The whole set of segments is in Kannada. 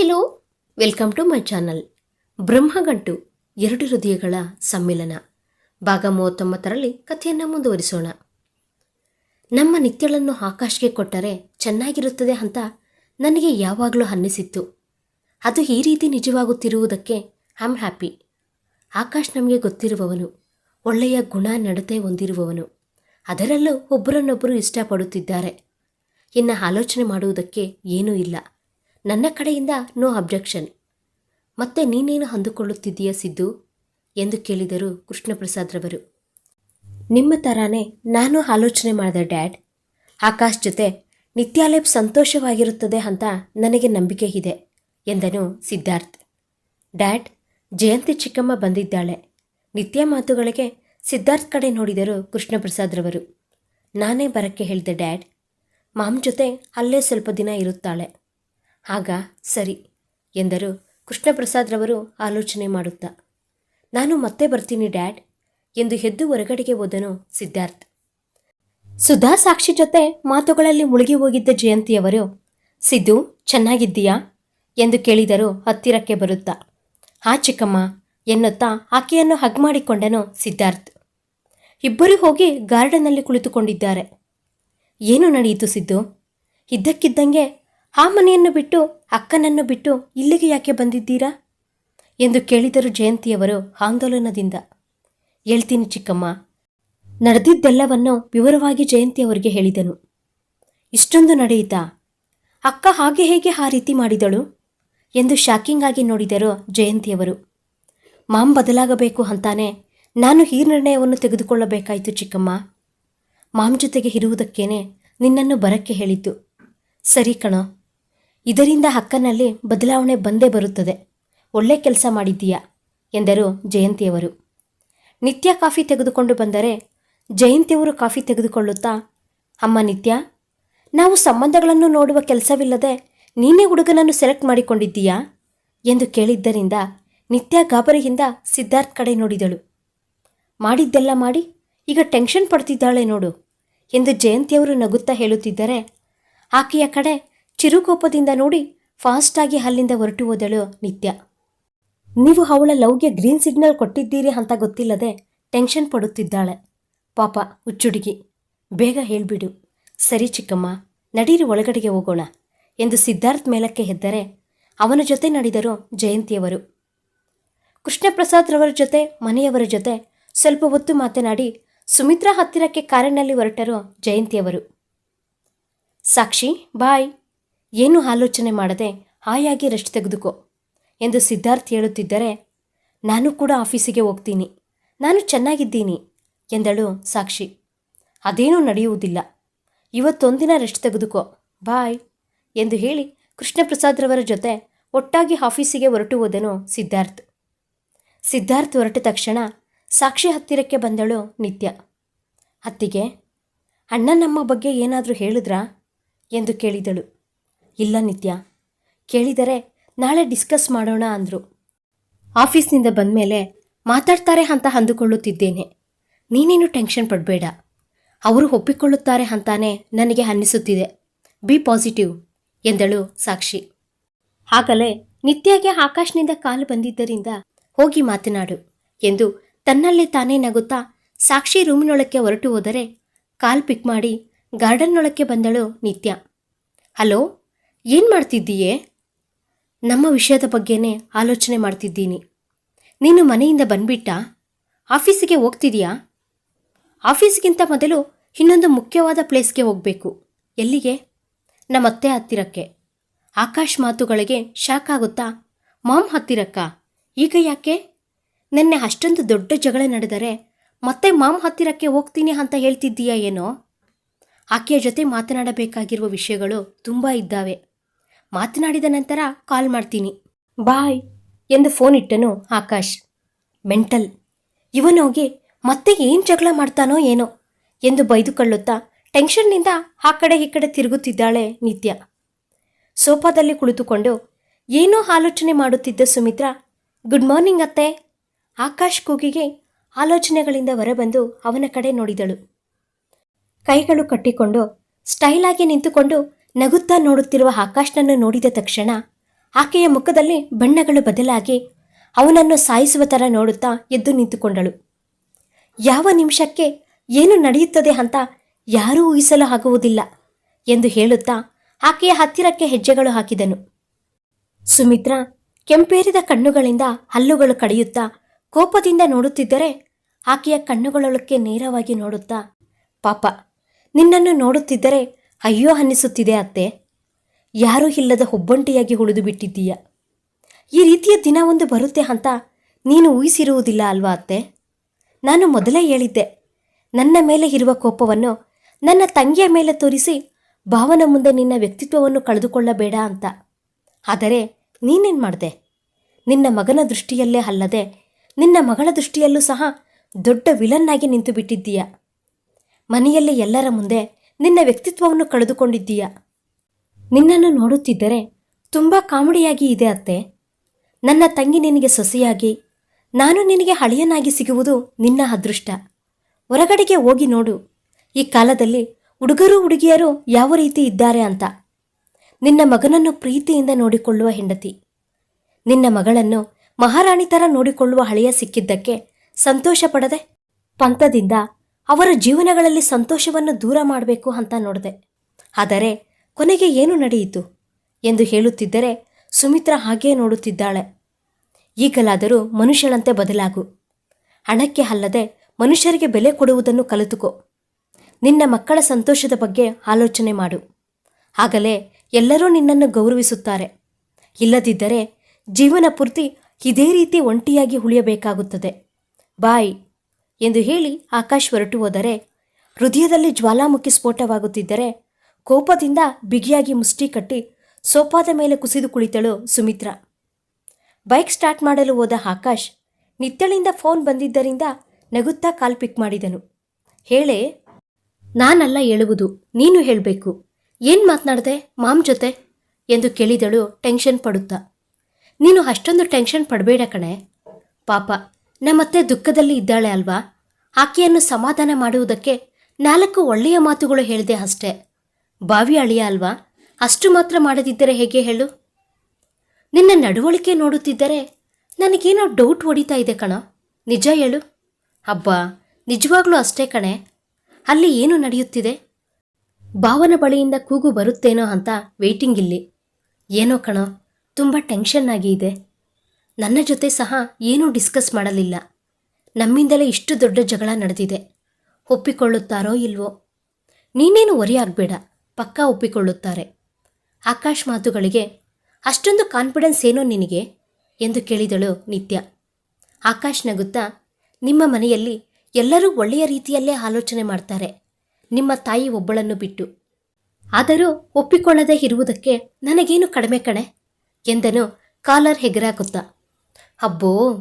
Hello, welcome to my channel. Brahmagantu, ಎರಡು ಹೃದಯಗಳ ಸಮ್ಮಿಲನ. ಭಾಗ ಮೂವತ್ತೊಂಬತ್ತರಲ್ಲಿ ಕಥೆಯನ್ನು ಮುಂದುವರಿಸೋಣ. ನಮ್ಮ ನಿತ್ಯಗಳನ್ನು ಆಕಾಶ್ಗೆ ಕೊಟ್ಟರೆ ಚೆನ್ನಾಗಿರುತ್ತದೆ ಅಂತ ನನಗೆ ಯಾವಾಗಲೂ ಅನ್ನಿಸಿತ್ತು. ಅದು ಈ ರೀತಿ ನಿಜವಾಗುತ್ತಿರುವುದಕ್ಕೆ ಐ ಆಮ್ ಹ್ಯಾಪಿ ಆಕಾಶ್ ನಮಗೆ ಗೊತ್ತಿರುವವನು, ಒಳ್ಳೆಯ ಗುಣ ನಡತೆ ಹೊಂದಿರುವವನು. ಅದರಲ್ಲೂ ಒಬ್ಬರನ್ನೊಬ್ಬರು ಇಷ್ಟಪಡುತ್ತಿದ್ದಾರೆ. ಇನ್ನು ಆಲೋಚನೆ ಮಾಡುವುದಕ್ಕೆ ಏನೂ ಇಲ್ಲ. ನನ್ನ ಕಡೆಯಿಂದ ನೋ ಅಬ್ಜೆಕ್ಷನ್. ಮತ್ತೆ ನೀನೇನು ಅಂದುಕೊಳ್ಳುತ್ತಿದ್ದೀಯ ಸಿದ್ದು? ಎಂದು ಕೇಳಿದರು ಕೃಷ್ಣಪ್ರಸಾದ್ರವರು. ನಿಮ್ಮ ಥರಾನೇ ನಾನು ಆಲೋಚನೆ ಮಾಡಿದೆ ಡ್ಯಾಡ್. ಆಕಾಶ್ ಜೊತೆ ನಿತ್ಯಾಲೇಪ್ ಸಂತೋಷವಾಗಿರುತ್ತದೆ ಅಂತ ನನಗೆ ನಂಬಿಕೆ ಇದೆ, ಎಂದನು ಸಿದ್ಧಾರ್ಥ್. ಡ್ಯಾಡ್, ಜಯಂತಿ ಚಿಕ್ಕಮ್ಮ ಬಂದಿದ್ದಾಳೆ. ನಿತ್ಯ ಮಾತುಗಳಿಗೆ ಸಿದ್ಧಾರ್ಥ್ ಕಡೆ ನೋಡಿದರು ಕೃಷ್ಣಪ್ರಸಾದ್ರವರು. ನಾನೇ ಬರಕ್ಕೆ ಹೇಳಿದೆ ಡ್ಯಾಡ್. ಮಾಮ್ ಜೊತೆ ಅಲ್ಲೇ ಸ್ವಲ್ಪ ದಿನ ಇರುತ್ತಾಳೆ. ಆಗ ಸರಿ ಎಂದರು. ಕೃಷ್ಣಪ್ರಸಾದ್ರವರು ಆಲೋಚನೆ ಮಾಡುತ್ತಾ, ನಾನು ಮತ್ತೆ ಬರ್ತೀನಿ ಡ್ಯಾಡ್ ಎಂದು ಹೆದ್ದು ಹೊರಗಡೆಗೆ ಹೋದನು ಸಿದ್ಧಾರ್ಥ್. ಸುಧಾ ಸಾಕ್ಷಿ ಜೊತೆ ಮಾತುಗಳಲ್ಲಿ ಮುಳುಗಿ ಹೋಗಿದ್ದ ಜಯಂತಿಯವರು, ಸಿದ್ದು, ಚೆನ್ನಾಗಿದ್ದೀಯಾ ಎಂದು ಕೇಳಿದರು ಹತ್ತಿರಕ್ಕೆ ಬರುತ್ತಾ ಆ ಚಿಕ್ಕಮ್ಮ ಎನ್ನುತ್ತಾ ಆಕೆಯನ್ನು ಹಗ್ ಮಾಡಿಕೊಂಡನು ಸಿದ್ಧಾರ್ಥ್. ಇಬ್ಬರು ಹೋಗಿ ಗಾರ್ಡನ್ನಲ್ಲಿ ಕುಳಿತುಕೊಂಡಿದ್ದಾರೆ. ಏನು ನಡೆಯಿತು ಸಿದ್ದು? ಇದ್ದಕ್ಕಿದ್ದಂಗೆ ಆ ಮನೆಯನ್ನು ಬಿಟ್ಟು ಅಕ್ಕನನ್ನು ಬಿಟ್ಟು ಇಲ್ಲಿಗೆ ಯಾಕೆ ಬಂದಿದ್ದೀರಾ? ಎಂದು ಕೇಳಿದರು ಜಯಂತಿಯವರು ಆಂದೋಲನದಿಂದ. ಹೇಳ್ತೀನಿ ಚಿಕ್ಕಮ್ಮ. ನಡೆದಿದ್ದೆಲ್ಲವನ್ನು ವಿವರವಾಗಿ ಜಯಂತಿಯವರಿಗೆ ಹೇಳಿದನು. ಇಷ್ಟೊಂದು ನಡೆಯಿತಾ? ಅಕ್ಕ ಹಾಗೆ ಹೇಗೆ ಆ ರೀತಿ ಮಾಡಿದಳು? ಎಂದು ಶಾಕಿಂಗ್ ಆಗಿ ನೋಡಿದರು ಜಯಂತಿಯವರು. ಮಾಮ್ ಬದಲಾಗಬೇಕು ಅಂತಾನೆ ನಾನು ಈ ನಿರ್ಣಯವನ್ನು ತೆಗೆದುಕೊಳ್ಳಬೇಕಾಯಿತು ಚಿಕ್ಕಮ್ಮ. ಮಾಮ್ ಜೊತೆಗೆ ಇರುವುದಕ್ಕೇನೆ ನಿನ್ನನ್ನು ಬರಕ್ಕೆ ಹೇಳಿದ್ದು. ಸರಿ ಕಣೋ. ಇದರಿಂದ ಹಕ್ಕನಲ್ಲಿ ಬದಲಾವಣೆ ಬಂದೇ ಬರುತ್ತದೆ. ಒಳ್ಳೆ ಕೆಲಸ ಮಾಡಿದ್ದೀಯಾ? ಎಂದರು ಜಯಂತಿಯವರು. ನಿತ್ಯ ಕಾಫಿ ತೆಗೆದುಕೊಂಡು ಬಂದರೆ ಜಯಂತಿಯವರು ಕಾಫಿ ತೆಗೆದುಕೊಳ್ಳುತ್ತಾ, ಅಮ್ಮ ನಿತ್ಯ, ನಾವು ಸಂಬಂಧಗಳನ್ನು ನೋಡುವ ಕೆಲಸವಿಲ್ಲದೆ ನೀನೇ ಹುಡುಗನನ್ನು ಸೆಲೆಕ್ಟ್ ಮಾಡಿಕೊಂಡಿದ್ದೀಯಾ? ಎಂದು ಕೇಳಿದ್ದರಿಂದ ನಿತ್ಯ ಗಾಬರಿಯಿಂದ ಸಿದ್ಧಾರ್ಥ್ ಕಡೆ ನೋಡಿದಳು. ಮಾಡಿದ್ದೆಲ್ಲ ಮಾಡಿ ಈಗ ಟೆನ್ಷನ್ ಪಡ್ತಿದ್ದಾಳೆ ನೋಡು ಎಂದು ಜಯಂತಿಯವರು ನಗುತ್ತಾ ಹೇಳುತ್ತಿದ್ದರೆ, ಆಕೆಯ ಕಡೆ ಚಿರುಕೋಪದಿಂದ ನೋಡಿ ಫಾಸ್ಟಾಗಿ ಅಲ್ಲಿಂದ ಹೊರಟು ಹೋದಳು ನಿತ್ಯ. ನೀವು ಅವಳ ಲವ್ಗೆ ಗ್ರೀನ್ ಸಿಗ್ನಲ್ ಕೊಟ್ಟಿದ್ದೀರಿ ಅಂತ ಗೊತ್ತಿಲ್ಲದೆ ಟೆನ್ಷನ್ ಪಡುತ್ತಿದ್ದಾಳೆ. ಪಾಪ, ಹುಚ್ಚುಡುಗಿ. ಬೇಗ ಹೇಳ್ಬಿಡು. ಸರಿ ಚಿಕ್ಕಮ್ಮ, ನಡೀರಿ ಒಳಗಡೆಗೆ ಹೋಗೋಣ ಎಂದು ಸಿದ್ಧಾರ್ಥ್ ಮೇಲಕ್ಕೆ ಹೆದ್ದರೆ ಅವನ ಜೊತೆ ನಡೆದರು ಜಯಂತಿಯವರು. ಕೃಷ್ಣಪ್ರಸಾದ್ರವರ ಜೊತೆ, ಮನೆಯವರ ಜೊತೆ ಸ್ವಲ್ಪ ಹೊತ್ತು ಮಾತನಾಡಿ ಸುಮಿತ್ರಾ ಹತ್ತಿರಕ್ಕೆ ಕಾರಿನಲ್ಲಿ ಹೊರಟರು ಜಯಂತಿಯವರು. ಸಾಕ್ಷಿ, ಬಾಯ್. ಏನು ಆಲೋಚನೆ ಮಾಡದೆ ಹಾಯಾಗಿ ರೆಸ್ಟ್ ತೆಗೆದುಕೋ ಎಂದು ಸಿದ್ಧಾರ್ಥ್ ಹೇಳುತ್ತಿದ್ದರೆ, ನಾನು ಕೂಡ ಆಫೀಸಿಗೆ ಹೋಗ್ತೀನಿ. ನಾನು ಚೆನ್ನಾಗಿದ್ದೀನಿ, ಎಂದಳು ಸಾಕ್ಷಿ. ಅದೇನೂ ನಡೆಯುವುದಿಲ್ಲ. ಇವತ್ತೊಂದಿನ ರೆಸ್ಟ್ ತೆಗೆದುಕೋ. ಬಾಯ್, ಎಂದು ಹೇಳಿ ಕೃಷ್ಣಪ್ರಸಾದ್ರವರ ಜೊತೆ ಒಟ್ಟಾಗಿ ಆಫೀಸಿಗೆ ಹೊರಟು ಹೋದನು ಸಿದ್ಧಾರ್ಥ್. ಸಿದ್ಧಾರ್ಥ್ ಹೊರಟ ತಕ್ಷಣ ಸಾಕ್ಷಿ ಹತ್ತಿರಕ್ಕೆ ಬಂದಳು ನಿತ್ಯ. ಅತ್ತಿಗೆ ಅಣ್ಣ ನಮ್ಮ ಬಗ್ಗೆ ಏನಾದರೂ ಹೇಳಿದ್ರಾ? ಎಂದು ಕೇಳಿದಳು. ಇಲ್ಲ ನಿತ್ಯ. ಕೇಳಿದರೆ ನಾಳೆ ಡಿಸ್ಕಸ್ ಮಾಡೋಣ ಅಂದರು. ಆಫೀಸ್ನಿಂದ ಬಂದಮೇಲೆ ಮಾತಾಡ್ತಾರೆ ಅಂತ ಅಂದುಕೊಳ್ಳುತ್ತಿದ್ದೇನೆ. ನೀನೇನು ಟೆನ್ಷನ್ ಪಡಬೇಡ. ಅವರು ಒಪ್ಪಿಕೊಳ್ಳುತ್ತಾರೆ ಅಂತಾನೆ ನನಗೆ ಅನ್ನಿಸುತ್ತಿದೆ. ಬಿ ಪಾಸಿಟಿವ್, ಎಂದಳು ಸಾಕ್ಷಿ. ಆಗಲೇ ನಿತ್ಯಗೆ ಆಕಾಶ್ನಿಂದ ಕಾಲು ಬಂದಿದ್ದರಿಂದ ಹೋಗಿ ಮಾತನಾಡು, ಎಂದು ತನ್ನಲ್ಲಿ ತಾನೇ ನಗುತ್ತಾ ಸಾಕ್ಷಿ ರೂಮಿನೊಳಕ್ಕೆ ಹೊರಟು ಹೋದರೆ ಕಾಲ್ ಪಿಕ್ ಮಾಡಿ ಗಾರ್ಡನ್ನೊಳಕ್ಕೆ ಬಂದಳು ನಿತ್ಯ. ಹಲೋ? ಏನು ಮಾಡ್ತಿದ್ದೀಯೇ? ನಮ್ಮ ವಿಷಯದ ಬಗ್ಗೆನೇ ಆಲೋಚನೆ ಮಾಡ್ತಿದ್ದೀನಿ. ನೀನು ಮನೆಯಿಂದ ಬಂದ್ಬಿಟ್ಟ? ಆಫೀಸಿಗೆ ಹೋಗ್ತಿದೀಯಾ? ಆಫೀಸ್ಗಿಂತ ಮೊದಲು ಇನ್ನೊಂದು ಮುಖ್ಯವಾದ ಪ್ಲೇಸ್ಗೆ ಹೋಗಬೇಕು. ಎಲ್ಲಿಗೆ? ನಮ್ಮತ್ತೆ ಹತ್ತಿರಕ್ಕೆ. ಆಕಾಶ್ ಮಾತುಗಳಿಗೆ ಶಾಕ್ ಆಗುತ್ತಾ? ಮಾಮ್ ಹತ್ತಿರಕ್ಕ? ಈಗ ಯಾಕೆ? ನೆನ್ನೆ ಅಷ್ಟೊಂದು ದೊಡ್ಡ ಜಗಳ ನಡೆದರೆ ಮತ್ತೆ ಮಾಮ್ ಹತ್ತಿರಕ್ಕೆ ಹೋಗ್ತೀನಿ ಅಂತ ಹೇಳ್ತಿದ್ದೀಯಾ ಏನೋ? ಆಕೆಯ ಜೊತೆ ಮಾತನಾಡಬೇಕಾಗಿರುವ ವಿಷಯಗಳು ತುಂಬ ಇದ್ದಾವೆ. ಮಾತನಾಡಿದ ನಂತರ ಕಾಲ್ ಮಾಡ್ತೀನಿ. ಬಾಯ್ ಎಂದು ಫೋನ್ ಇಟ್ಟನು ಆಕಾಶ್. ಮೆಂಟಲ್. ಇವನೋಗಿ ಮತ್ತೆ ಏನು ಜಗಳ ಮಾಡ್ತಾನೋ ಏನೋ ಎಂದು ಬೈದುಕೊಳ್ಳುತ್ತಾ ಟೆನ್ಷನ್ನಿಂದ ಆ ಕಡೆ ಈ ಕಡೆ ತಿರುಗುತ್ತಿದ್ದಾಳೆ ನಿತ್ಯ. ಸೋಫಾದಲ್ಲಿ ಕುಳಿತುಕೊಂಡು ಏನೋ ಆಲೋಚನೆ ಮಾಡುತ್ತಿದ್ದ ಸುಮಿತ್ರಾ ಗುಡ್ ಮಾರ್ನಿಂಗ್ ಅತ್ತೆ. ಆಕಾಶ್ ಕೂಗಿಗೆ ಆಲೋಚನೆಗಳಿಂದ ಹೊರಬಂದು ಅವನ ಕಡೆ ನೋಡಿದಳು. ಕೈಗಳು ಕಟ್ಟಿಕೊಂಡು ಸ್ಟೈಲಾಗಿ ನಿಂತುಕೊಂಡು ನಗುತ್ತಾ ನೋಡುತ್ತಿರುವ ಆಕಾಶ್ನನ್ನು ನೋಡಿದ ತಕ್ಷಣ ಆಕೆಯ ಮುಖದಲ್ಲಿ ಬಣ್ಣಗಳು ಬದಲಾಗಿ ಅವನನ್ನು ಸಾಯಿಸುವ ಥರ ನೋಡುತ್ತಾ ಎದ್ದು ನಿಂತುಕೊಂಡಳು. ಯಾವ ನಿಮಿಷಕ್ಕೆ ಏನು ನಡೆಯುತ್ತದೆ ಅಂತ ಯಾರೂ ಊಹಿಸಲು ಆಗುವುದಿಲ್ಲ ಎಂದು ಹೇಳುತ್ತಾ ಆಕೆಯ ಹತ್ತಿರಕ್ಕೆ ಹೆಜ್ಜೆಗಳು ಹಾಕಿದನು. ಸುಮಿತ್ರಾ, ಕೆಂಪೇರಿದ ಕಣ್ಣುಗಳಿಂದ ಹಲ್ಲುಗಳು ಕಡಿಯುತ್ತಾ ಕೋಪದಿಂದ ನೋಡುತ್ತಿದ್ದರೆ ಆಕೆಯ ಕಣ್ಣುಗಳೊಳಕ್ಕೆ ನೇರವಾಗಿ ನೋಡುತ್ತಾ, ಪಾಪ, ನಿನ್ನನ್ನು ನೋಡುತ್ತಿದ್ದರೆ ಅಯ್ಯೋ ಅನ್ನಿಸುತ್ತಿದೆ ಅತ್ತೆ. ಯಾರೂ ಇಲ್ಲದ ಒಬ್ಬಂಟಿಯಾಗಿ ಉಳಿದು ಬಿಟ್ಟಿದ್ದೀಯ. ಈ ರೀತಿಯ ದಿನ ಒಂದು ಬರುತ್ತೆ ಅಂತ ನೀನು ಊಹಿಸಿರುವುದಿಲ್ಲ ಅಲ್ವಾ ಅತ್ತೆ? ನಾನು ಮೊದಲೇ ಹೇಳಿದ್ದೆ. ನನ್ನ ಮೇಲೆ ಇರುವ ಕೋಪವನ್ನು ನನ್ನ ತಂಗಿಯ ಮೇಲೆ ತೋರಿಸಿ ಭಾವನ ಮುಂದೆ ನಿನ್ನ ವ್ಯಕ್ತಿತ್ವವನ್ನು ಕಳೆದುಕೊಳ್ಳಬೇಡ ಅಂತ. ಆದರೆ ನೀನೇನು ಮಾಡಿದೆ? ನಿನ್ನ ಮಗನ ದೃಷ್ಟಿಯಲ್ಲೇ ಅಲ್ಲದೆ ನಿನ್ನ ಮಗಳ ದೃಷ್ಟಿಯಲ್ಲೂ ಸಹ ದೊಡ್ಡ ವಿಲನ್ನಾಗಿ ನಿಂತು ಬಿಟ್ಟಿದ್ದೀಯ ಮನೆಯಲ್ಲಿ ಎಲ್ಲರ ಮುಂದೆ ನಿನ್ನ ವ್ಯಕ್ತಿತ್ವವನ್ನು ಕಳೆದುಕೊಂಡಿದ್ದೀಯ? ನಿನ್ನನ್ನು ನೋಡುತ್ತಿದ್ದರೆ ತುಂಬ ಕಾಮಿಡಿಯಾಗಿ ಇದೆ ಅತ್ತೆ. ನನ್ನ ತಂಗಿ ನಿನಗೆ ಸೊಸೆಯಾಗಿ, ನಾನು ನಿನಗೆ ಹಳೆಯನಾಗಿ ಸಿಗುವುದು ನಿನ್ನ ಅದೃಷ್ಟ. ಹೊರಗಡೆಗೆ ಹೋಗಿ ನೋಡು. ಈ ಕಾಲದಲ್ಲಿ ಹುಡುಗರು ಹುಡುಗಿಯರು ಯಾವ ರೀತಿ ಇದ್ದಾರೆ ಅಂತ. ನಿನ್ನ ಮಗನನ್ನು ಪ್ರೀತಿಯಿಂದ ನೋಡಿಕೊಳ್ಳುವ ಹೆಂಡತಿ. ನಿನ್ನ ಮಗಳನ್ನು ಮಹಾರಾಣಿ ಥರ ನೋಡಿಕೊಳ್ಳುವ ಹಳೆಯ ಸಿಕ್ಕಿದ್ದಕ್ಕೆ ಸಂತೋಷ ಪಡದೆ ಪಂಥದಿಂದ ಅವರ ಜೀವನಗಳಲ್ಲಿ ಸಂತೋಷವನ್ನು ದೂರ ಮಾಡಬೇಕು ಅಂತ ನೋಡಿದೆ. ಆದರೆ ಕೊನೆಗೆ ಏನು ನಡೆಯಿತು ಎಂದು ಹೇಳುತ್ತಿದ್ದರೆ ಸುಮಿತ್ರಾ ಹಾಗೇ ನೋಡುತ್ತಿದ್ದಾಳೆ. ಈಗಲಾದರೂ ಮನುಷ್ಯಳಂತೆ ಬದಲಾಗು. ಹಣಕ್ಕೆ ಅಲ್ಲದೆ ಮನುಷ್ಯರಿಗೆ ಬೆಲೆ ಕೊಡುವುದನ್ನು ಕಲಿತುಕೋ. ನಿನ್ನ ಮಕ್ಕಳ ಸಂತೋಷದ ಬಗ್ಗೆ ಆಲೋಚನೆ ಮಾಡು. ಆಗಲೇ ಎಲ್ಲರೂ ನಿನ್ನನ್ನು ಗೌರವಿಸುತ್ತಾರೆ. ಇಲ್ಲದಿದ್ದರೆ ಜೀವನ ಪೂರ್ತಿ ಇದೇ ರೀತಿ ಒಂಟಿಯಾಗಿ ಉಳಿಯಬೇಕಾಗುತ್ತದೆ. ಬಾಯ್. ಎಂದು ಹೇಳಿ ಆಕಾಶ್ ಹೊರಟು ಹೋದರೆ. ಹೃದಯದಲ್ಲಿ ಜ್ವಾಲಾಮುಖಿ ಸ್ಫೋಟವಾಗುತ್ತಿದ್ದರೆ ಕೋಪದಿಂದ ಬಿಗಿಯಾಗಿ ಮುಷ್ಟಿ ಕಟ್ಟಿ ಸೋಫಾದ ಮೇಲೆ ಕುಸಿದು ಕುಳಿತಳು ಸುಮಿತ್ರ. ಬೈಕ್ ಸ್ಟಾರ್ಟ್ ಮಾಡಲು ಹೋದ ಆಕಾಶ್ ನಿತ್ಯಳಿಂದ ಫೋನ್ ಬಂದಿದ್ದರಿಂದ ನಗುತ್ತಾ ಕಾಲ್ ಪಿಕ್ ಮಾಡಿದನು. ಹೇಳೆ, ನಾನಲ್ಲ ಹೇಳುವುದು, ನೀನು ಹೇಳಬೇಕು. ಏನು ಮಾತನಾಡ್ದೆ, ಮಾಮ್ ಜೊತೆ? ಎಂದು ಕೇಳಿದಳು ಟೆನ್ಷನ್ ಪಡುತ್ತಾ. ನೀನು ಅಷ್ಟೊಂದು ಟೆನ್ಷನ್ ಪಡಬೇಡ ಕಣೆ. ಪಾಪ ನಮ್ಮತ್ತೆ ದುಃಖದಲ್ಲಿ ಇದ್ದಾಳೆ ಅಲ್ವಾ? ಆಕೆಯನ್ನು ಸಮಾಧಾನ ಮಾಡುವುದಕ್ಕೆ ನಾಲ್ಕು ಒಳ್ಳೆಯ ಮಾತುಗಳು ಹೇಳಿದೆ ಅಷ್ಟೇ. ಬಾವಿ ಅಳಿಯ ಅಲ್ವಾ? ಅಷ್ಟು ಮಾತ್ರ ಮಾಡದಿದ್ದರೆ ಹೇಗೆ ಹೇಳು? ನಿನ್ನ ನಡವಳಿಕೆ ನೋಡುತ್ತಿದ್ದರೆ ನನಗೇನೋ ಡೌಟ್ ಹೊಡಿತಾ ಇದೆ ಕಣ. ನಿಜ ಹೇಳು. ಅಬ್ಬಾ, ನಿಜವಾಗ್ಲೂ ಅಷ್ಟೇ ಕಣೆ. ಅಲ್ಲಿ ಏನು ನಡೆಯುತ್ತಿದೆ? ಭಾವನ ಬಳಿಯಿಂದ ಕೂಗು ಬರುತ್ತೇನೋ ಅಂತ ವೇಟಿಂಗ್ ಇಲ್ಲಿ. ಏನೋ ಕಣೋ, ತುಂಬ ಟೆನ್ಷನ್ ಆಗಿ ಇದೆ. ನನ್ನ ಜೊತೆ ಸಹ ಏನೂ ಡಿಸ್ಕಸ್ ಮಾಡಲಿಲ್ಲ. ನಮ್ಮಿಂದಲೇ ಇಷ್ಟು ದೊಡ್ಡ ಜಗಳ ನಡೆದಿದೆ. ಒಪ್ಪಿಕೊಳ್ಳುತ್ತಾರೋ ಇಲ್ವೋ? ನೀನೇನು ಒರೆ ಆಗಬೇಡ, ಪಕ್ಕಾ ಒಪ್ಪಿಕೊಳ್ಳುತ್ತಾರೆ. ಆಕಾಶ್ ಮಾತುಗಳಿಗೆ, ಅಷ್ಟೊಂದು ಕಾನ್ಫಿಡೆನ್ಸ್ ಏನೋ ನಿನಗೆ? ಎಂದು ಕೇಳಿದಳು ನಿತ್ಯ. ಆಕಾಶ್ ನಗುತ್ತಾ, ನಿಮ್ಮ ಮನೆಯಲ್ಲಿ ಎಲ್ಲರೂ ಒಳ್ಳೆಯ ರೀತಿಯಲ್ಲೇ ಆಲೋಚನೆ ಮಾಡ್ತಾರೆ. ನಿಮ್ಮ ತಾಯಿ ಒಬ್ಬಳನ್ನು ಬಿಟ್ಟು. ಆದರೂ ಒಪ್ಪಿಕೊಳ್ಳದೆ ಇರುವುದಕ್ಕೆ ನನಗೇನು ಕಡಿಮೆ ಕಣೆ? ಎಂದನು ಕಾಲರ್ ಹೆಗರಾಕುತ್ತಾ ಅಬ್ಬೋ,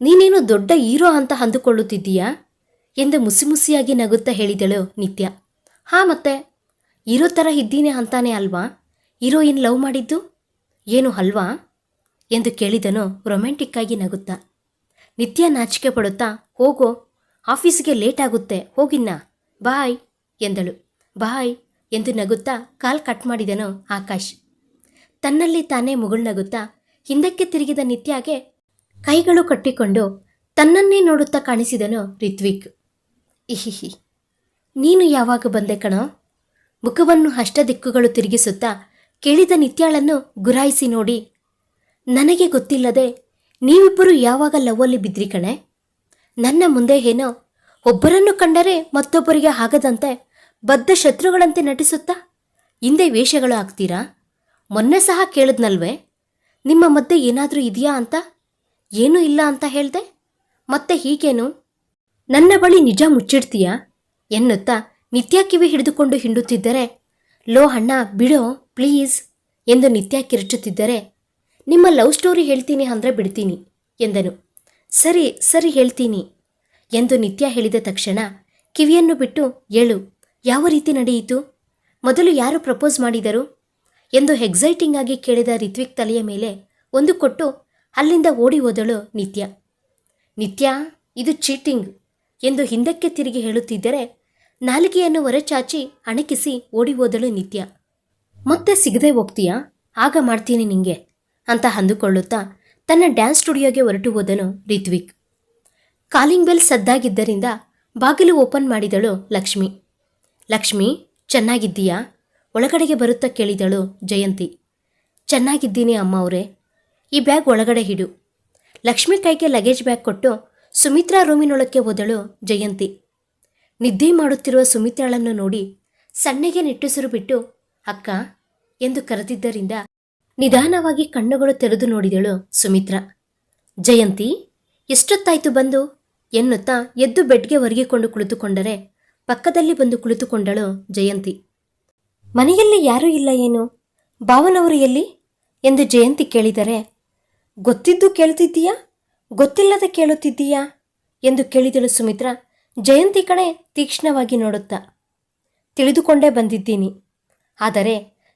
ನೀನೇನು ದೊಡ್ಡ ಹೀರೋ ಅಂತ ಅಂದುಕೊಳ್ಳುತ್ತಿದ್ದೀಯಾ? ಎಂದು ಮುಸಿಮುಸಿಯಾಗಿ ನಗುತ್ತಾ ಹೇಳಿದಳು ನಿತ್ಯ. ಹಾ ಮತ್ತೆ, ಹೀರೋ ಥರ ಇದ್ದೀನಿ ಅಂತಾನೆ ಅಲ್ವಾ? ಹೀರೋಯಿನ್ ಲವ್ ಮಾಡಿದ್ದು? ಏನು ಅಲ್ವಾ? ಎಂದು ಕೇಳಿದನು ರೊಮ್ಯಾಂಟಿಕ್ ಆಗಿ ನಗುತ್ತಾ. ನಿತ್ಯ ನಾಚಿಕೆ ಪಡುತ್ತಾ, ಹೋಗೋ, ಆಫೀಸ್ಗೆ ಲೇಟ್ ಆಗುತ್ತೆ, ಹೋಗಿನ್ನ, ಬಾಯ್, ಎಂದಳು. ಬಾಯ್, ಎಂದು ನಗುತ್ತಾ ಕಾಲ್ ಕಟ್ ಮಾಡಿದನು ಆಕಾಶ್. ತನ್ನಲ್ಲಿ ತಾನೇ ಮುಗುಳ್ನಗುತ್ತಾ, ಹಿಂದಕ್ಕೆ ತಿರುಗಿದ ನಿತ್ಯಾಗೆ ಕೈಗಳು ಕಟ್ಟಿಕೊಂಡು ತನ್ನನ್ನೇ ನೋಡುತ್ತಾ ಕಾಣಿಸಿದನು ರಿತ್ವಿಕ್. ಇಹಿಹಿ. ನೀನು ಯಾವಾಗ ಬಂದೆ ಕಣೋ? ಮುಖವನ್ನು ಅಷ್ಟ ದಿಕ್ಕುಗಳು ತಿರುಗಿಸುತ್ತಾ ಕೇಳಿದ ನಿತ್ಯಾಳನ್ನು ಗುರಾಯಿಸಿ ನೋಡಿ. ನನಗೆ ಗೊತ್ತಿಲ್ಲದೆ ನೀವಿಬ್ಬರು ಯಾವಾಗ ಲವ್ವಲ್ಲಿ ಬಿದ್ರಿ ಕಣೆ? ನನ್ನ ಮುಂದೆ ಏನೋ ಒಬ್ಬರನ್ನು ಕಂಡರೆ ಮತ್ತೊಬ್ಬರಿಗೆ ಆಗದಂತೆ ಬದ್ಧ ಶತ್ರುಗಳಂತೆ ನಟಿಸುತ್ತಾ ಹಿಂದೆ ವೇಷಗಳು ಆಗ್ತೀರಾ ಮೊನ್ನೆ ಸಹ ಕೇಳಿದ್ನಲ್ವೇ? ನಿಮ್ಮ ಮಧ್ಯೆ ಏನಾದರೂ ಇದೆಯಾ ಅಂತ ಏನೂ ಇಲ್ಲ ಅಂತ ಹೇಳ್ದೆ? ಮತ್ತೆ ಹೀಗೇನು? ನನ್ನ ಬಳಿ ನಿಜ ಮುಚ್ಚಿಡ್ತೀಯಾ? ಎನ್ನುತ್ತಾ ನಿತ್ಯ ಕಿವಿ ಹಿಡಿದುಕೊಂಡು ಹಿಂಡುತ್ತಿದ್ದರೆ, ಲೋ ಅಣ್ಣ, ಬಿಡೋ, ಪ್ಲೀಸ್, ಎಂದು ನಿತ್ಯ ಕಿರುಚುತ್ತಿದ್ದರೆ ನಿಮ್ಮ ಲವ್ ಸ್ಟೋರಿ ಹೇಳ್ತೀನಿ ಅಂದರೆ ಬಿಡ್ತೀನಿ, ಎಂದನು. ಸರಿ ಸರಿ ಹೇಳ್ತೀನಿ, ಎಂದು ನಿತ್ಯ ಹೇಳಿದ ತಕ್ಷಣ ಕಿವಿಯನ್ನು ಬಿಟ್ಟು, ಏಳು, ಯಾವ ರೀತಿ ನಡೆಯಿತು? ಮೊದಲು ಯಾರು ಪ್ರಪೋಸ್ ಮಾಡಿದರು? ಎಂದು ಎಕ್ಸೈಟಿಂಗ್ ಆಗಿ ಕೇಳಿದ ರಿತ್ವಿಕ್ ತಲೆಯ ಮೇಲೆ ಒಂದು ಕೊಟ್ಟು ಅಲ್ಲಿಂದ ಓಡಿ ಹೋದಳು ನಿತ್ಯ. ನಿತ್ಯ, ಇದು ಚೀಟಿಂಗ್ ಎಂದು ಹಿಂದಕ್ಕೆ ತಿರುಗಿ ಹೇಳುತ್ತಿದ್ದರೆ ನಾಲಿಗೆಯನ್ನು ಹೊರಚಾಚಿ ಅಣಕಿಸಿ ಓಡಿ ಹೋದಳು ನಿತ್ಯ. ಮತ್ತೆ ಸಿಗದೆ ಹೋಗ್ತೀಯಾ? ಆಗ ಮಾಡ್ತೀನಿ ನಿಂಗೆ ಅಂತ ಅಂದುಕೊಳ್ಳುತ್ತಾ ತನ್ನ ಡ್ಯಾನ್ಸ್ ಸ್ಟುಡಿಯೋಗೆ ಹೊರಟು ಹೋದನು ರಿತ್ವಿಕ್. ಕಾಲಿಂಗ್ ಬೆಲ್ ಸದ್ದಾಗಿದ್ದರಿಂದ ಬಾಗಿಲು ಓಪನ್ ಮಾಡಿದಳು ಲಕ್ಷ್ಮಿ. ಲಕ್ಷ್ಮಿ, ಚೆನ್ನಾಗಿದ್ದೀಯಾ? ಒಳಗಡೆಗೆ ಬರುತ್ತಾ ಕೇಳಿದಳು ಜಯಂತಿ. ಚೆನ್ನಾಗಿದ್ದೀನಿ ಅಮ್ಮ ಅವರೇ ಈ ಬ್ಯಾಗ್ ಒಳಗಡೆ ಹಿಡು. ಲಕ್ಷ್ಮಿ ಕೈಗೆ ಲಗೇಜ್ ಬ್ಯಾಗ್ ಕೊಟ್ಟು ಸುಮಿತ್ರಾ ರೂಮಿನೊಳಕ್ಕೆ ಹೋದಳು ಜಯಂತಿ. ನಿದ್ದೆ ಮಾಡುತ್ತಿರುವ ಸುಮಿತ್ರಾಳನ್ನು ನೋಡಿ ಸಣ್ಣಗೆ ನಿಟ್ಟುಸಿರು ಬಿಟ್ಟು, ಅಕ್ಕ, ಎಂದು ಕರೆದಿದ್ದರಿಂದ ನಿಧಾನವಾಗಿ ಕಣ್ಣುಗಳು ತೆರೆದು ನೋಡಿದಳು ಸುಮಿತ್ರಾ. ಜಯಂತಿ, ಎಷ್ಟೊತ್ತಾಯ್ತು ಬಂದು? ಎನ್ನುತ್ತಾ ಎದ್ದು ಬೆಡ್ಗೆ ಒರಗಿಕೊಂಡು ಕುಳಿತುಕೊಂಡರೆ ಪಕ್ಕದಲ್ಲಿ ಬಂದು ಕುಳಿತುಕೊಂಡಳು ಜಯಂತಿ. ಮನೆಯಲ್ಲಿ ಯಾರೂ ಇಲ್ಲ ಏನು? ಭಾವನವರು ಎಲ್ಲಿ? ಎಂದು ಜಯಂತಿ ಕೇಳಿದರೆ ಗೊತ್ತಿದ್ದು ಕೇಳ್ತಿದ್ದೀಯಾ? ಗೊತ್ತಿಲ್ಲದೆ ಕೇಳುತ್ತಿದ್ದೀಯಾ? ಎಂದು ಕೇಳಿದಳು ಸುಮಿತ್ರ. ಜಯಂತಿ ಕಡೆ ತೀಕ್ಷ್ಣವಾಗಿ ನೋಡುತ್ತಾ. ತಿಳಿದುಕೊಂಡೇ ಬಂದಿದ್ದೀನಿ. ಆದರೆ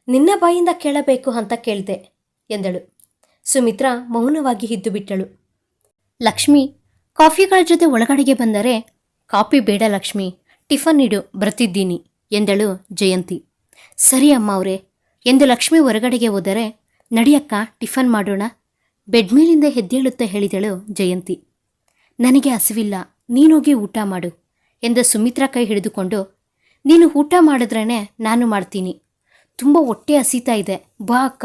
ನಿನ್ನ ಬಾಯಿಂದ ಕೇಳಬೇಕು ಅಂತ ಕೇಳಿದೆ, ಎಂದಳು. ಸುಮಿತ್ರ ಮೌನವಾಗಿ ಹಿದ್ದು ಬಿಟ್ಟಳು ಲಕ್ಷ್ಮಿ, ಕಾಫಿಗಳ ಜೊತೆ ಒಳಗಡೆಗೆ ಬಂದರೆ ಕಾಫಿ ಬೇಡ ಲಕ್ಷ್ಮಿ, ಟಿಫನ್ ಇಡು, ಬರ್ತಿದ್ದೀನಿ, ಎಂದಳು ಜಯಂತಿ. ಸರಿ ಅಮ್ಮ ಅವರೇ, ಎಂದು ಲಕ್ಷ್ಮಿ ಹೊರಗಡೆಗೆ ಹೋದರೆ, ನಡಿಯಕ್ಕ, ಟಿಫನ್ ಮಾಡೋಣ ಬೆಡ್ ಮೇಲಿಂದ ಹೆದ್ದೇಳುತ್ತಾ ಹೇಳಿದಳು ಜಯಂತಿ. ನನಗೆ ಹಸಿವಿಲ್ಲ, ನೀನೋಗಿ ಊಟ ಮಾಡು ಎಂದ ಸುಮಿತ್ರಾ ಕೈ ಹಿಡಿದುಕೊಂಡು. ನೀನು ಊಟ ಮಾಡಿದ್ರೇ ನಾನು ಮಾಡ್ತೀನಿ. ತುಂಬ ಹೊಟ್ಟೆ ಹಸೀತಾ ಇದೆ, ಬಾ ಅಕ್ಕ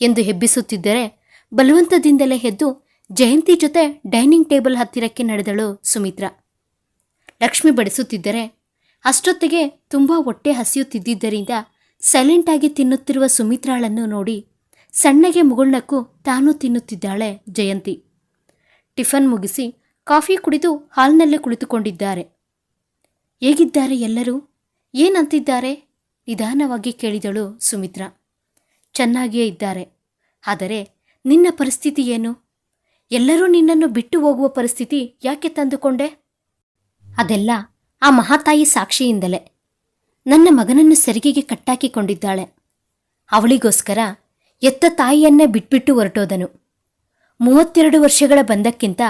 ಎಂದು ಹೆಬ್ಬಿಸುತ್ತಿದ್ದರೆ ಬಲವಂತದಿಂದಲೇ ಎದ್ದು ಜಯಂತಿ ಜೊತೆ ಡೈನಿಂಗ್ ಟೇಬಲ್ ಹತ್ತಿರಕ್ಕೆ ನಡೆದಳು ಸುಮಿತ್ರಾ. ಲಕ್ಷ್ಮಿ ಬಡಿಸುತ್ತಿದ್ದರೆ ಅಷ್ಟೊತ್ತಿಗೆ ತುಂಬ ಹೊಟ್ಟೆ ಹಸಿಯುತ್ತಿದ್ದರಿಂದ ಸೈಲೆಂಟಾಗಿ ತಿನ್ನುತ್ತಿರುವ ಸುಮಿತ್ರಾಳನ್ನು ನೋಡಿ ಸಣ್ಣಗೆ ಮುಗುಳ್ನಕ್ಕೂ ತಾನೂ ತಿನ್ನುತ್ತಿದ್ದಾಳೆ ಜಯಂತಿ. ಟಿಫನ್ ಮುಗಿಸಿ ಕಾಫಿ ಕುಡಿದು ಹಾಲ್ನಲ್ಲೇ ಕುಳಿತುಕೊಂಡಿದ್ದಾರೆ. ಹೇಗಿದ್ದಾರೆ ಎಲ್ಲರೂ? ಏನಂತಿದ್ದಾರೆ? ನಿಧಾನವಾಗಿ ಕೇಳಿದಳು ಸುಮಿತ್ರಾ. ಚೆನ್ನಾಗಿಯೇ ಇದ್ದಾರೆ. ಆದರೆ ನಿನ್ನ ಪರಿಸ್ಥಿತಿ ಏನು? ಎಲ್ಲರೂ ನಿನ್ನನ್ನು ಬಿಟ್ಟು ಹೋಗುವ ಪರಿಸ್ಥಿತಿ ಯಾಕೆ ತಂದುಕೊಂಡೆ? ಅದೆಲ್ಲ ಆ ಮಹಾತಾಯಿ ಸಾಕ್ಷಿಯಿಂದಲೇ. ನನ್ನ ಮಗನನ್ನು ಸೆರಿಗೆಗೆ ಕಟ್ಟಾಕಿಕೊಂಡಿದ್ದಾಳೆ. ಅವಳಿಗೋಸ್ಕರ ಎತ್ತ ತಾಯಿಯನ್ನ ಬಿಟ್ಬಿಟ್ಟು ಹೊರಟೋದನು. ಮೂವತ್ತೆರಡು ವರ್ಷಗಳ ಬಂದಕ್ಕಿಂತ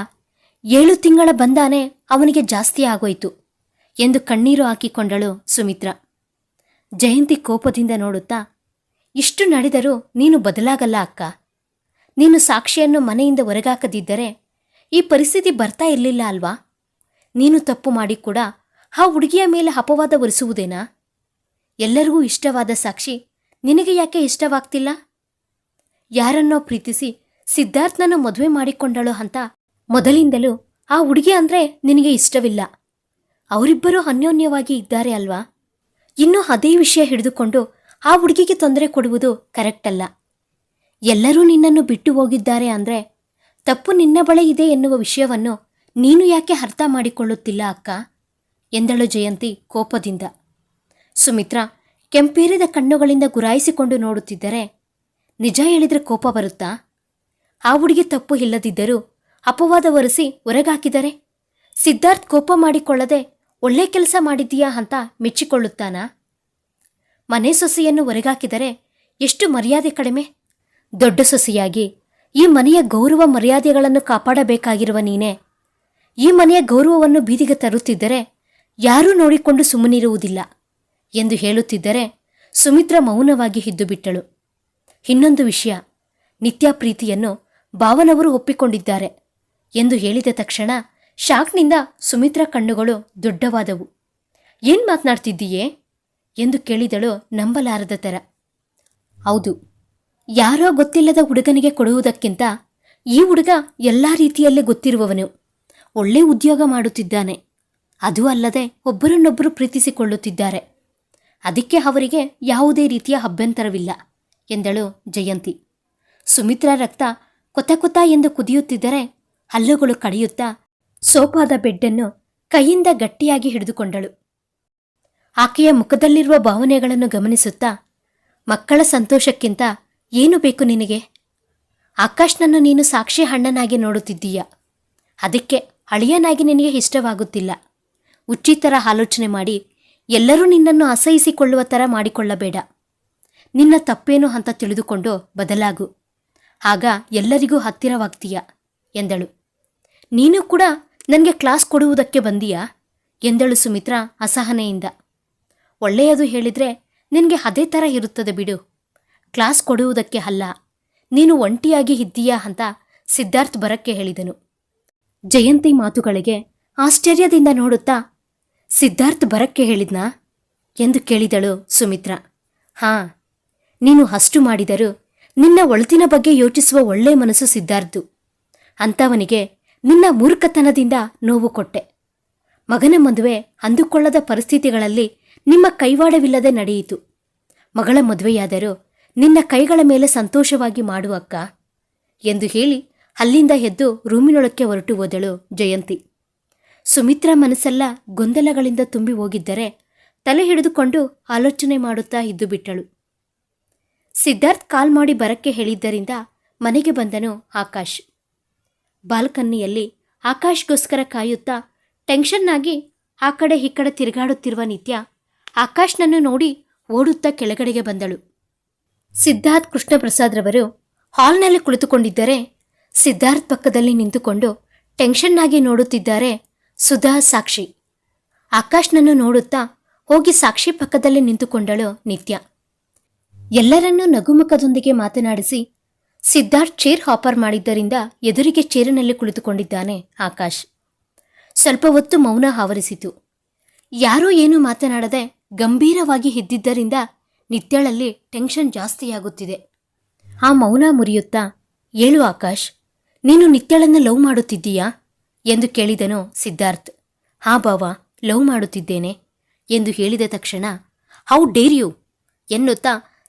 ಏಳು ತಿಂಗಳ ಬಂದಾನೆ ಅವನಿಗೆ ಜಾಸ್ತಿ ಆಗೋಯ್ತು ಎಂದು ಕಣ್ಣೀರು ಹಾಕಿಕೊಂಡಳು ಸುಮಿತ್ರ. ಜಯಂತಿ ಕೋಪದಿಂದ ನೋಡುತ್ತಾ, ಇಷ್ಟು ನಡೆದರೂ ನೀನು ಬದಲಾಗಲ್ಲ ಅಕ್ಕ. ನೀನು ಸಾಕ್ಷಿಯನ್ನು ಮನೆಯಿಂದ ಹೊರಗಾಕದಿದ್ದರೆ ಈ ಪರಿಸ್ಥಿತಿ ಬರ್ತಾ ಇರಲಿಲ್ಲ ಅಲ್ವಾ? ನೀನು ತಪ್ಪು ಮಾಡಿ ಕೂಡ ಆ ಹುಡುಗಿಯ ಮೇಲೆ ಅಪವಾದ ಒರೆಸುವುದೇನಾ? ಎಲ್ಲರಿಗೂ ಇಷ್ಟವಾದ ಸಾಕ್ಷಿ ನಿನಗೆ ಯಾಕೆ ಇಷ್ಟವಾಗ್ತಿಲ್ಲ? ಯಾರನ್ನೋ ಪ್ರೀತಿಸಿ ಸಿದ್ಧಾರ್ಥನನ್ನು ಮದುವೆ ಮಾಡಿಕೊಂಡಳು ಅಂತ ಮೊದಲಿಂದಲೂ ಆ ಹುಡುಗಿ ಅಂದ್ರೆ ನಿನಗೆ ಇಷ್ಟವಿಲ್ಲ. ಅವರಿಬ್ಬರೂ ಅನ್ಯೋನ್ಯವಾಗಿ ಇದ್ದಾರೆ ಅಲ್ವಾ? ಇನ್ನೂ ಅದೇ ವಿಷಯ ಹಿಡಿದುಕೊಂಡು ಆ ಹುಡುಗಿಗೆ ತೊಂದರೆ ಕೊಡುವುದು ಕರೆಕ್ಟ್ ಅಲ್ಲ. ಎಲ್ಲರೂ ನಿನ್ನನ್ನು ಬಿಟ್ಟು ಹೋಗಿದ್ದಾರೆ ಅಂದ್ರೆ ತಪ್ಪು ನಿನ್ನ ಬಳಿ ಇದೆ ಎನ್ನುವ ವಿಷಯವನ್ನು ನೀನು ಯಾಕೆ ಅರ್ಥ ಮಾಡಿಕೊಳ್ಳುತ್ತಿಲ್ಲ ಅಕ್ಕ? ಎಂದಳು ಜಯಂತಿ ಕೋಪದಿಂದ. ಸುಮಿತ್ರಾ, ಕೆಂಪೇರಿದ ಕಣ್ಣುಗಳಿಂದ ಗುರಾಯಿಸಿಕೊಂಡು ನೋಡುತ್ತಿದ್ದರೆ ನಿಜ ಹೇಳಿದ್ರೆ ಕೋಪ ಬರುತ್ತಾ? ಆ ಹುಡುಗಿ ತಪ್ಪು ಇಲ್ಲದಿದ್ದರೂ ಅಪವಾದ ಒರೆಸಿ ಹೊರಗಾಕಿದರೆ ಸಿದ್ಧಾರ್ಥ್ ಕೋಪ ಮಾಡಿಕೊಳ್ಳದೆ ಒಳ್ಳೆ ಕೆಲಸ ಮಾಡಿದ್ದೀಯಾ ಅಂತ ಮೆಚ್ಚಿಕೊಳ್ಳುತ್ತಾನಾ? ಮನೆ ಸೊಸೆಯನ್ನು ಹೊರಗಾಕಿದರೆ ಎಷ್ಟು ಮರ್ಯಾದೆ ಕಡಿಮೆ? ದೊಡ್ಡ ಸೊಸೆಯಾಗಿ ಈ ಮನೆಯ ಗೌರವ ಮರ್ಯಾದೆಗಳನ್ನು ಕಾಪಾಡಬೇಕಾಗಿರುವ ನೀನೇ. ಈ ಮನೆಯ ಗೌರವವನ್ನು ಬೀದಿಗೆ ತರುತ್ತಿದ್ದರೆ ಯಾರೂ ನೋಡಿಕೊಂಡು ಸುಮ್ಮನಿರುವುದಿಲ್ಲ ಎಂದು ಹೇಳುತ್ತಿದ್ದರೆ ಸುಮಿತ್ರ ಮೌನವಾಗಿ ಇದ್ದು ಬಿಟ್ಟಳು. ಇನ್ನೊಂದು ವಿಷಯ. ನಿತ್ಯ ಪ್ರೀತಿಯನ್ನು ಭಾವನವರು ಒಪ್ಪಿಕೊಂಡಿದ್ದಾರೆ ಎಂದು ಹೇಳಿದ ತಕ್ಷಣ ಶಾಕ್ನಿಂದ ಸುಮಿತ್ರ ಕಣ್ಣುಗಳು ದೊಡ್ಡವಾದವು. ಏನ್ ಮಾತನಾಡ್ತಿದ್ದೀಯೇ? ಎಂದು ಕೇಳಿದಳು ನಂಬಲಾರದ ಥರ ಹೌದು, ಯಾರೋ ಗೊತ್ತಿಲ್ಲದ ಹುಡುಗನಿಗೆ ಕೊಡುವುದಕ್ಕಿಂತ ಈ ಹುಡುಗ ಎಲ್ಲ ರೀತಿಯಲ್ಲೇ ಗೊತ್ತಿರುವವನು. ಒಳ್ಳೆ ಉದ್ಯೋಗ ಮಾಡುತ್ತಿದ್ದಾನೆ. ಅದೂ ಅಲ್ಲದೆ ಒಬ್ಬರನ್ನೊಬ್ಬರು ಪ್ರೀತಿಸಿಕೊಳ್ಳುತ್ತಿದ್ದಾರೆ. ಅದಕ್ಕೆ ಅವರಿಗೆ ಯಾವುದೇ ರೀತಿಯ ಅಭ್ಯಂತರವಿಲ್ಲ. ಎಂದಳು ಜಯಂತಿ. ಸುಮಿತ್ರ ರಕ್ತ ಕೊತ ಕೊತ ಎಂದು ಕುದಿಯುತ್ತಿದ್ದರೆ ಹಲ್ಲುಗಳು ಕಡಿಯುತ್ತಾ ಸೋಪಾದ ಬೆಡ್ಡನ್ನು ಕೈಯಿಂದ ಗಟ್ಟಿಯಾಗಿ ಹಿಡಿದುಕೊಂಡಳು. ಆಕೆಯ ಮುಖದಲ್ಲಿರುವ ಭಾವನೆಗಳನ್ನು ಗಮನಿಸುತ್ತಾ ಮಕ್ಕಳ ಸಂತೋಷಕ್ಕಿಂತ ಏನು ಬೇಕು ನಿನಗೆ? ಆಕಾಶ್ನನ್ನು ನೀನು ಸಾಕ್ಷಿ ಹಣ್ಣನಾಗಿ ನೋಡುತ್ತಿದ್ದೀಯ? ಅದಕ್ಕೆ ಅಳಿಯನಾಗಿ ನಿನಗೆ ಇಷ್ಟವಾಗುತ್ತಿಲ್ಲ. ಉಚ್ಚಿತರ ಆಲೋಚನೆ ಮಾಡಿ ಎಲ್ಲರೂ ನಿನ್ನನ್ನು ಅಸಹಿಸಿಕೊಳ್ಳುವ ಥರ ಮಾಡಿಕೊಳ್ಳಬೇಡ. ನಿನ್ನ ತಪ್ಪೇನು ಅಂತ ತಿಳಿದುಕೊಂಡು ಬದಲಾಗು. ಆಗ ಎಲ್ಲರಿಗೂ ಹತ್ತಿರವಾಗ್ತೀಯ, ಎಂದಳು. ನೀನು ಕೂಡ ನನಗೆ ಕ್ಲಾಸ್ ಕೊಡುವುದಕ್ಕೆ ಬಂದೀಯಾ, ಎಂದಳು ಸುಮಿತ್ರ ಅಸಹನೆಯಿಂದ. ಒಳ್ಳೆಯದು ಹೇಳಿದ್ರೆ ನಿನಗೆ ಅದೇ ಥರ ಇರುತ್ತದೆ ಬಿಡು. ಕ್ಲಾಸ್ ಕೊಡುವುದಕ್ಕೆ ಅಲ್ಲ, ನೀನು ಒಂಟಿಯಾಗಿ ಇದ್ದೀಯಾ ಅಂತ ಸಿದ್ಧಾರ್ಥ್ ಬರಕ್ಕೆ ಹೇಳಿದನು. ಜಯಂತಿ ಮಾತುಗಳಿಗೆ ಆಶ್ಚರ್ಯದಿಂದ ನೋಡುತ್ತಾ, ಸಿದ್ಧಾರ್ಥ್ ಬರಕ್ಕೆ ಹೇಳಿದ್ನಾ, ಎಂದು ಕೇಳಿದಳು ಸುಮಿತ್ರ. ಹಾ ನೀನು ಅಷ್ಟು ಮಾಡಿದರೂ ನಿನ್ನ ಒಳತಿನ ಬಗ್ಗೆ ಯೋಚಿಸುವ ಒಳ್ಳೆ ಮನಸ್ಸು ಸಿದ್ಧಾರ್ಥು ಅಂಥವನಿಗೆ ನಿನ್ನ ಮೂರ್ಖತನದಿಂದ ನೋವು ಕೊಟ್ಟೆ. ಮಗನ ಮದುವೆ ಅಂದುಕೊಳ್ಳದ ಪರಿಸ್ಥಿತಿಗಳಲ್ಲಿ ನಿಮ್ಮ ಕೈವಾಡವಿಲ್ಲದೆ ನಡೆಯಿತು. ಮಗಳ ಮದುವೆಯಾದರೂ ನಿನ್ನ ಕೈಗಳ ಮೇಲೆ ಸಂತೋಷವಾಗಿ ಮಾಡು ಅಕ್ಕ ಎಂದು ಹೇಳಿ ಅಲ್ಲಿಂದ ಎದ್ದು ರೂಮಿನೊಳಕ್ಕೆ ಹೊರಟು ಹೋದಳು ಜಯಂತಿ. ಸುಮಿತ್ರಾ ಮನಸ್ಸೆಲ್ಲ ಗೊಂದಲಗಳಿಂದ ತುಂಬಿ ಹೋಗಿದ್ದರೆ ತಲೆ ಹಿಡಿದುಕೊಂಡು ಆಲೋಚನೆ ಮಾಡುತ್ತಾ ಇದ್ದು ಬಿಟ್ಟಳು. ಸಿದ್ಧಾರ್ಥ್ ಕಾಲ್ ಮಾಡಿ ಬರಕ್ಕೆ ಹೇಳಿದ್ದರಿಂದ ಮನೆಗೆ ಬಂದನು ಆಕಾಶ್. ಬಾಲ್ಕನ್ನಿಯಲ್ಲಿ ಆಕಾಶ್ಗೋಸ್ಕರ ಕಾಯುತ್ತಾ ಟೆನ್ಷನ್ನಾಗಿ ಆ ಕಡೆ ಈ ಕಡೆ ತಿರುಗಾಡುತ್ತಿರುವ ನಿತ್ಯ ಆಕಾಶ್ನನ್ನು ನೋಡಿ ಓಡುತ್ತಾ ಕೆಳಗಡೆಗೆ ಬಂದಳು. ಸಿದ್ಧಾರ್ಥ್ ಕೃಷ್ಣಪ್ರಸಾದ್ರವರು ಹಾಲ್ನಲ್ಲಿ ಕುಳಿತುಕೊಂಡಿದ್ದರೆ ಸಿದ್ಧಾರ್ಥ್ ಪಕ್ಕದಲ್ಲಿ ನಿಂತುಕೊಂಡು ಟೆನ್ಷನ್ನಾಗಿ ನೋಡುತ್ತಿದ್ದಾರೆ ಸುಧಾ ಸಾಕ್ಷಿ. ಆಕಾಶ್ನನ್ನು ನೋಡುತ್ತಾ ಹೋಗಿ ಸಾಕ್ಷಿ ಪಕ್ಕದಲ್ಲಿ ನಿಂತುಕೊಂಡಳು ನಿತ್ಯ. ಎಲ್ಲರನ್ನೂ ನಗುಮುಖದೊಂದಿಗೆ ಮಾತನಾಡಿಸಿ, ಸಿದ್ಧಾರ್ಥ್ ಚೇರ್ ಹಾಪರ್ ಮಾಡಿದ್ದರಿಂದ ಎದುರಿಗೆ ಚೇರಿನಲ್ಲಿ ಕುಳಿತುಕೊಂಡಿದ್ದಾನೆ ಆಕಾಶ್. ಸ್ವಲ್ಪ ಹೊತ್ತು ಮೌನ ಆವರಿಸಿತು. ಯಾರೂ ಏನೂ ಮಾತನಾಡದೆ ಗಂಭೀರವಾಗಿ ಇದ್ದಿದ್ದರಿಂದ ನಿತ್ಯಳಲ್ಲಿ ಟೆನ್ಷನ್ ಜಾಸ್ತಿಯಾಗುತ್ತಿದೆ. ಆ ಮೌನ ಮುರಿಯುತ್ತಾ, ಏಳು ಆಕಾಶ್, ನೀನು ನಿತ್ಯಳನ್ನು ಲವ್ ಮಾಡುತ್ತಿದ್ದೀಯಾ? ಎಂದು ಕೇಳಿದನು ಸಿದ್ಧಾರ್ಥ್. ಹಾ ಬಾವ, ಲವ್ ಮಾಡುತ್ತಿದ್ದೇನೆ ಎಂದು ಹೇಳಿದ ತಕ್ಷಣ, ಹೌ ಡೇರ್ ಯು? ಎನ್ನುತ್ತಾ